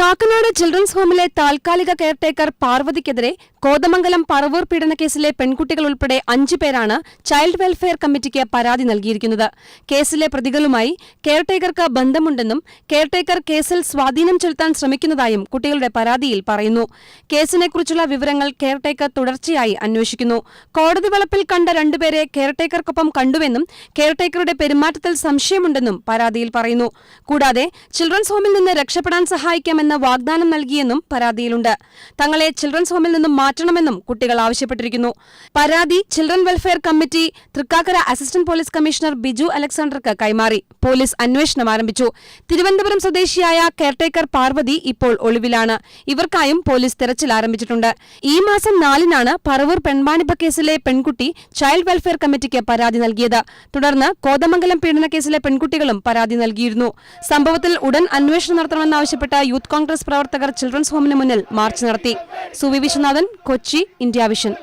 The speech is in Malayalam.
കാക്കനാട് ചിൽഡ്രൻസ് ഹോമിലെ താൽക്കാലിക കെയർടേക്കർ പാർവതിക്കെതിരെ കോതമംഗലം പറവൂർ പീഡനക്കേസിലെ പെൺകുട്ടികൾ ഉൾപ്പെടെ അഞ്ചു പേരാണ് ചൈൽഡ് വെൽഫെയർ കമ്മിറ്റിക്ക് പരാതി നൽകിയിരിക്കുന്നത്. കേസിലെ പ്രതികളുമായി കെയർടേക്കർക്ക് ബന്ധമുണ്ടെന്നും കെയർടേക്കർ കേസിൽ സ്വാധീനം ചെലുത്താൻ ശ്രമിക്കുന്നതായും കുട്ടികളുടെ പരാതിയിൽ പറയുന്നു. കേസിനെക്കുറിച്ചുള്ള വിവരങ്ങൾ കെയർടേക്കർ തുടർച്ചയായി അന്വേഷിക്കുന്നു. കോടതി വളപ്പിൽ കണ്ട രണ്ടുപേരെ കെയർടേക്കർക്കൊപ്പം കണ്ടുവെന്നും കെയർടേക്കറുടെ പെരുമാറ്റത്തിൽ സംശയമുണ്ടെന്നും പരാതിയിൽ പറയുന്നു. കൂടാതെ ചിൽഡ്രൻസ് ഹോമിൽ നിന്ന് രക്ഷപ്പെടാൻ സഹായിക്കാമെന്ന വാഗ്ദാനം നൽകിയെന്നും പരാതിയിലുണ്ട്. തങ്ങളെ ചിൽഡ്രൻസ് ഹോമിൽ നിന്നും മാറ്റണമെന്നും കുട്ടികൾ ആവശ്യപ്പെട്ടിരിക്കുന്നു. പരാതി children welfare committee Thrikkakara assistant police commissioner Biju അലക്സാണ്ടർക്ക് കൈമാറി. പോലീസ് അന്വേഷണം ആരംഭിച്ചു. തിരുവനന്തപുരം സ്വദേശിയായ കെയർടേക്കർ പാർവതി ഇപ്പോൾ ഒളിവിലാണ്. ഇവർക്കായും പോലീസ് തെരച്ചിൽ ആരംഭിച്ചിട്ടുണ്ട്. ഈ മാസം നാലിനാണ് പറവൂർ പെൺമാണിപ്പ കേസിലെ പെൺകുട്ടി ചൈൽഡ് വെൽഫെയർ കമ്മിറ്റിക്ക് പരാതി നൽകിയത്. തുടർന്ന് കോതമംഗലം പീഡനക്കേസിലെ പെൺകുട്ടികളും പരാതി നൽകിയിരുന്നു. സംഭവത്തിൽ ഉടൻ അന്വേഷണം നടത്തണമെന്നാവശ്യപ്പെട്ട യൂത്ത് കോൺഗ്രസ് പ്രവർത്തകർ ചിൽഡ്രൻസ് ഹോമിന് മുന്നിൽ മാർച്ച് നടത്തി. Suvi Viswanathan Kochi India vision.